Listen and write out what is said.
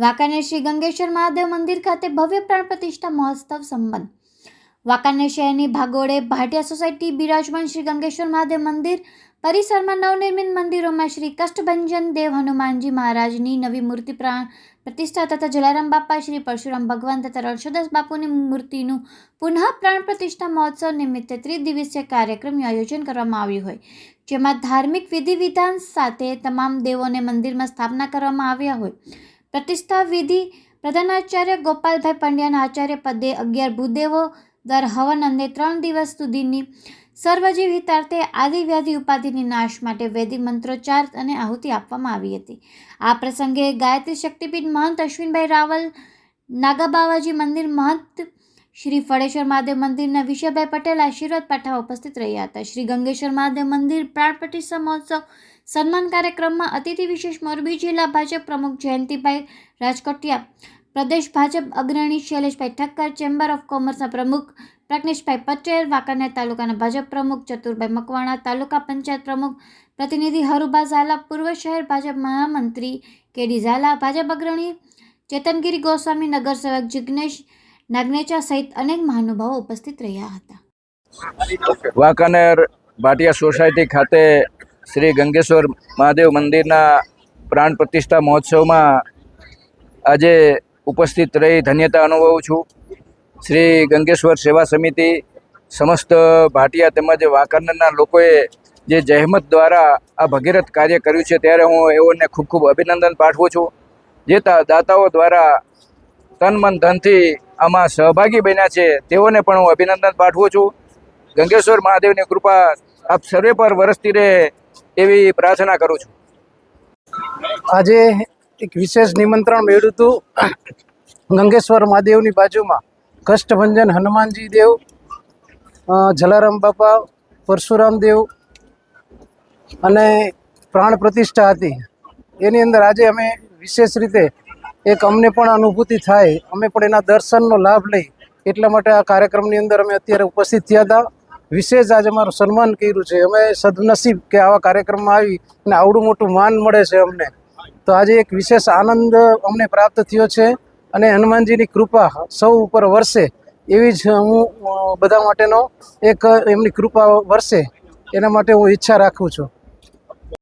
વાંકાનેર શ્રી ગંગેશ્વર મહાદેવ મંદિર ખાતે ભવ્ય પ્રાણ પ્રતિષ્ઠા મહોત્સવ સંબંધ વાંકાનેર શહેરની ભાગોળે ભાટિયા સોસાયટી બિરાજમાન શ્રી ગંગેશ્વર મહાદેવ મંદિર, પરિસરમાં નવનિર્મિત મંદિરોમાં શ્રી કષ્ટભંજન દેવ હનુમાનજી મહારાજની નવી મૂર્તિ પ્રાણ પ્રતિષ્ઠા તથા જલારામ બાપા, શ્રી પરશુરામ ભગવાન તથા રણછોદાસ બાપુની મૂર્તિનું પુનઃ પ્રાણ પ્રતિષ્ઠા મહોત્સવ નિમિત્તે ત્રિદિવસીય કાર્યક્રમનું આયોજન કરવામાં આવ્યું હોય. જેમાં ધાર્મિક વિધિ વિધાન સાથે તમામ દેવોને મંદિરમાં સ્થાપના કરવામાં આવ્યા હોય. પ્રતિષ્ઠા વિધિ પ્રધાનાચાર્ય ગોપાલભાઈ પંડ્યાના આચાર્ય પદે અગિયાર ભૂદેવો દર હવન અને ત્રણ દિવસ સુધીની સર્વજીવ હિતાર્થે આદિવ્યાધિ ઉપાધિની નાશ માટે વૈદિક મંત્રોચ્ચાર અને આહુતિ આપવામાં આવી હતી. આ પ્રસંગે ગાયત્રી શક્તિપીઠ મહંત અશ્વિનભાઈ રાવલ નાગાબાવાજી મંદિર મહંત શ્રી ફળેશ્વર મહાદેવ મંદિરના વિષયભાઈ પટેલ આશીર્વાદ પાઠવા ઉપસ્થિત રહ્યા હતા. શ્રી ગંગેશ્વર મહાદેવ મંદિર પ્રાણ પ્રતિષ્ઠા મહોત્સવ સન્માન કાર્યક્રમમાં અતિથિ વિશેષ મોરબી જિલ્લા ભાજપ પ્રમુખ જયંતિભાઈ રાજકોટિયા, પ્રદેશ ભાજપ અગ્રણી શૈલેષભાઈ ઠક્કર, ચેમ્બર ઓફ કોમર્સના પ્રમુખ પ્રજ્ઞેશભાઈ પટેલ, વાંકાનેર તાલુકાના ભાજપ પ્રમુખ ચતુરભાઈ મકવાણા, તાલુકા પંચાયત પ્રમુખ પ્રતિનિધિ હરુભા ઝાલા, પૂર્વ શહેર ભાજપ મહામંત્રી કેડી ઝાલા, ભાજપ અગ્રણી ચેતનગીરી ગોસ્વામી, નગરસેવક જિગ્નેશ નાગનેચા સહિત અનેક મહાનુભાવો ઉપસ્થિત રહ્યા હતા. વાંકાનેર ભાટિયા સોસાયટી ખાતે શ્રી ગંગેશ્વર મહાદેવ મંદિરના પ્રાણ પ્રતિષ્ઠા મહોત્સવમાં આજે ઉપસ્થિત રહી ધન્યતા અનુભવું છું. શ્રી ગંગેશ્વર સેવા સમિતિ સમસ્ત ભાટિયા તેમજ વાંકાનેરના લોકોએ જે જહેમત દ્વારા આ ભગીરથ કાર્ય કર્યું છે ત્યારે હું એઓને ખૂબ ખૂબ અભિનંદન પાઠવું છું. જે દાતાઓ દ્વારા તન મન ધનથી આમાં સહભાગી બન્યા છે. તેઓને પણ હું અભિનંદન પાઠવું છું. ગંગેશ્વર મહાદેવની કૃપા આપ સર્વે પર વરસતી રહે એવી પ્રાર્થના કરું છું. આજે એક વિશેષ નિમંત્રણ મેળવ્યું હતું. ગંગેશ્વર મહાદેવની બાજુમાં કષ્ટભંજન હનુમાનજી દેવ જલારામ બાપા, પરશુરામ દેવ અને પ્રાણ પ્રતિષ્ઠા હતી. એની અંદર આજે અમે વિશેષ રીતે એક અમને પણ અનુભૂતિ થાય. અમે પણ એના દર્શનનો લાભ લઈ એટલા માટે આ કાર્યક્રમની અંદર અમે અત્યારે ઉપસ્થિત થયા હતા. વિશેષ આજે અમારું સન્માન કર્યું છે. અમે સદનસીબ કે આવા કાર્યક્રમમાં આવી અને આવડું મોટું માન મળે છે અમને. તો આજે એક વિશેષ આનંદ અમને પ્રાપ્ત થયો છે અને હનુમાનજીની કૃપા સૌ ઉપર વરસે એવી જ હું બધા માટેનો એક એમની કૃપા વરસે. એના માટે હું ઈચ્છા રાખું છું.